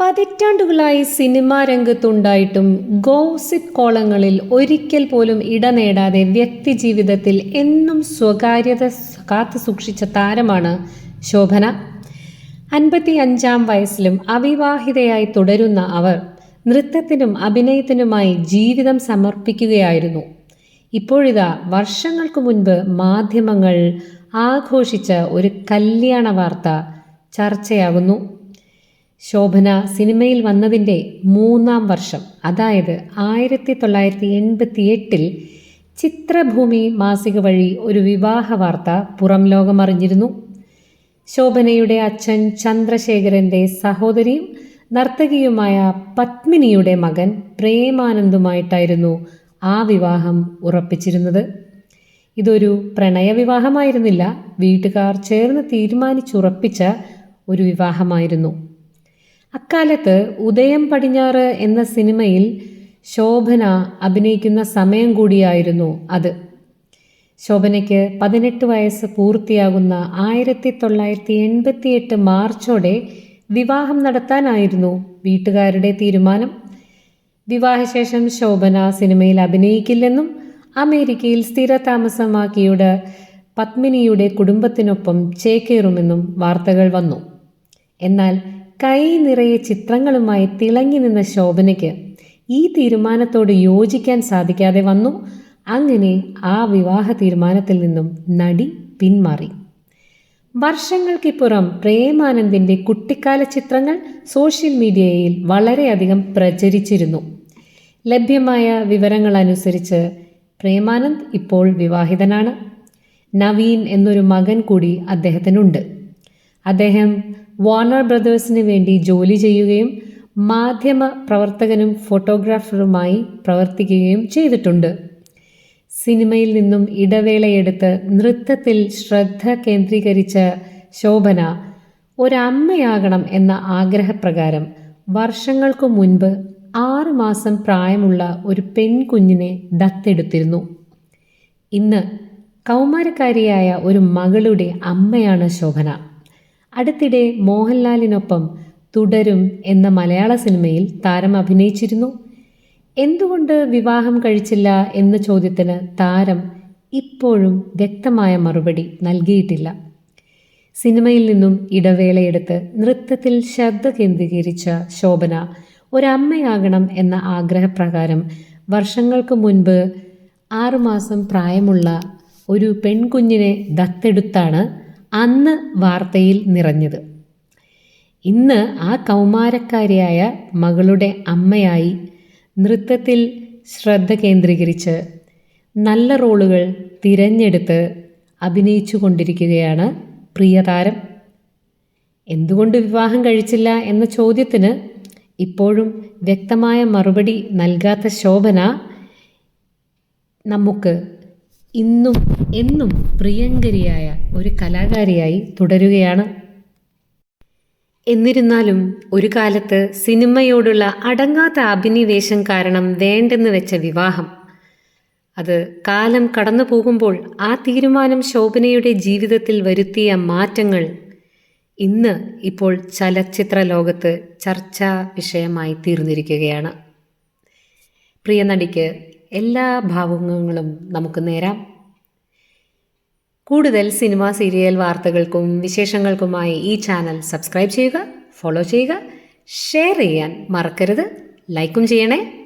പതിറ്റാണ്ടുകളായി cinema രംഗത്തുണ്ടായിട്ടും gossip കോളങ്ങളിൽ ഒരിക്കൽ പോലും ഇടനേടാതെ വ്യക്തിജീവിതത്തിൽ എന്നും സ്വകാര്യത കാത്തു സൂക്ഷിച്ച താരമാണ് ശോഭന. അൻപത്തി അഞ്ചാം വയസ്സിലും അവിവാഹിതയായി തുടരുന്ന അവർ നൃത്തത്തിനും അഭിനയത്തിനുമായി ജീവിതം സമർപ്പിക്കുകയായിരുന്നു. ഇപ്പോഴിതാ വർഷങ്ങൾക്ക് മുൻപ് മാധ്യമങ്ങൾ ആഘോഷിച്ച ഒരു കല്യാണ വാർത്ത ചർച്ചയാകുന്നു. ശോഭന സിനിമയിൽ വന്നതിന്റെ മൂന്നാം വർഷം അതായത് ആയിരത്തി തൊള്ളായിരത്തി എൺപത്തി എട്ടിൽ ചിത്രഭൂമി മാസിക വഴി ഒരു വിവാഹ വാർത്ത പുറം ലോകമറിഞ്ഞിരുന്നു. ശോഭനയുടെ അച്ഛൻ ചന്ദ്രശേഖരന്റെ സഹോദരിയും നർത്തകിയുമായ പത്മിനിയുടെ മകൻ പ്രേമാനന്ദുമായിട്ടായിരുന്നു ആ വിവാഹം ഉറപ്പിച്ചിരുന്നത്. ഇതൊരു പ്രണയവിവാഹമായിരുന്നില്ല വീട്ടുകാർ ചേർന്ന് തീരുമാനിച്ചുറപ്പിച്ച ഒരു വിവാഹമായിരുന്നു. അക്കാലത്ത് ഉദയം പടിഞ്ഞാറ് എന്ന സിനിമയിൽ ശോഭന അഭിനയിക്കുന്ന സമയം കൂടിയായിരുന്നു അത്. ശോഭനയ്ക്ക് പതിനെട്ട് വയസ്സ് പൂർത്തിയാകുന്ന ആയിരത്തി തൊള്ളായിരത്തി എൺപത്തിയെട്ട് മാർച്ചോടെ വിവാഹം നടത്താനായിരുന്നു വീട്ടുകാരുടെ തീരുമാനം. വിവാഹശേഷം ശോഭന സിനിമയിൽ അഭിനയിക്കില്ലെന്നും അമേരിക്കയിൽ സ്ഥിര താമസമാക്കിയുടെ പത്മിനിയുടെ കുടുംബത്തിനൊപ്പം ചേക്കേറുമെന്നും വാർത്തകൾ വന്നു. എന്നാൽ കൈ നിറയെ ചിത്രങ്ങളുമായി തിളങ്ങി നിന്ന ശോഭനയ്ക്ക് ഈ തീരുമാനത്തോട് യോജിക്കാൻ സാധിക്കാതെ വന്നു. അങ്ങനെ ആ വിവാഹ തീരുമാനത്തിൽ നിന്നും നടി പിന്മാറി. വർഷങ്ങൾക്കിപ്പുറം പ്രേമാനന്ദിന്റെ കുട്ടിക്കാല ചിത്രങ്ങൾ സോഷ്യൽ മീഡിയയിൽ വളരെയധികം പ്രചരിച്ചിരുന്നു. ലഭ്യമായ വിവരങ്ങൾ അനുസരിച്ച് പ്രേമാനന്ദ് ഇപ്പോൾ വിവാഹിതനാണ്. നവീൻ എന്നൊരു മകൻ കൂടി അദ്ദേഹത്തിനുണ്ട്. അദ്ദേഹം വാർണർ ബ്രദേഴ്സിന് വേണ്ടി ജോലി ചെയ്യുകയും മാധ്യമ പ്രവർത്തകനും ഫോട്ടോഗ്രാഫറുമായി പ്രവർത്തിക്കുകയും ചെയ്തിട്ടുണ്ട്. സിനിമയിൽ നിന്നും ഇടവേളയെടുത്ത് നൃത്തത്തിൽ ശ്രദ്ധ കേന്ദ്രീകരിച്ച ശോഭന ഒരമ്മയാകണം എന്ന ആഗ്രഹപ്രകാരം വർഷങ്ങൾക്കു മുൻപ് ആറ് മാസം പ്രായമുള്ള ഒരു പെൺകുഞ്ഞിനെ ദത്തെടുത്തിരുന്നു. ഇന്ന് കൗമാരക്കാരിയായ ഒരു മകളുടെ അമ്മയാണ് ശോഭന. അടുത്തിടെ മോഹൻലാലിനൊപ്പം തുടരും എന്ന മലയാള സിനിമയിൽ താരം അഭിനയിച്ചിരുന്നു. എന്തുകൊണ്ട് വിവാഹം കഴിച്ചില്ല എന്ന ചോദ്യത്തിന് താരം ഇപ്പോഴും വ്യക്തമായ മറുപടി നൽകിയിട്ടില്ല. സിനിമയിൽ നിന്നും ഇടവേളയെടുത്ത് നൃത്തത്തിൽ ശ്രദ്ധ കേന്ദ്രീകരിച്ച ശോഭന ഒരമ്മയാകണം എന്ന ആഗ്രഹപ്രകാരം വർഷങ്ങൾക്ക് മുൻപ് ആറുമാസം പ്രായമുള്ള ഒരു പെൺകുഞ്ഞിനെ ദത്തെടുത്താണ് അന്ന് വാർത്തയിൽ നിറഞ്ഞത്. ഇന്ന് ആ കൗമാരക്കാരിയായ മകളുടെ അമ്മയായി നൃത്തത്തിൽ ശ്രദ്ധ കേന്ദ്രീകരിച്ച് നല്ല റോളുകൾ തിരഞ്ഞെടുത്ത് അഭിനയിച്ചു കൊണ്ടിരിക്കുകയാണ് പ്രിയതാരം എന്തുകൊണ്ട് വിവാഹം കഴിച്ചില്ല എന്ന ചോദ്യത്തിന് ഇപ്പോഴും വ്യക്തമായ മറുപടി നൽകാത്ത ശോഭന നമുക്ക് ഇന്നും എന്നും പ്രിയങ്കരിയായ ഒരു കലാകാരിയായി തുടരുകയാണ്. എന്നിരുന്നാലും ഒരു കാലത്ത് സിനിമയോടുള്ള അടങ്ങാത്ത അഭിനിവേശം കാരണം വേണ്ടെന്ന് വെച്ച വിവാഹം. അത് കാലം കടന്നു പോകുമ്പോൾ ആ തീരുമാനം ശോഭനയുടെ ജീവിതത്തിൽ വരുത്തിയ മാറ്റങ്ങൾ ഇന്ന് ഇപ്പോൾ ചലച്ചിത്ര ലോകത്ത് ചർച്ചാ വിഷയമായി തീർന്നിരിക്കുകയാണ്. പ്രിയ നടിക്ക് എല്ലാ ഭാവുകങ്ങളും നമുക്ക് നേരാം. കൂടുതൽ സിനിമ സീരിയൽ വാർത്തകൾക്കും വിശേഷങ്ങൾക്കുമായി ഈ ചാനൽ സബ്സ്ക്രൈബ് ചെയ്യുക ഫോളോ ചെയ്യുക ഷെയർ ചെയ്യാൻ മറക്കരുത് ലൈക്കും ചെയ്യണേ.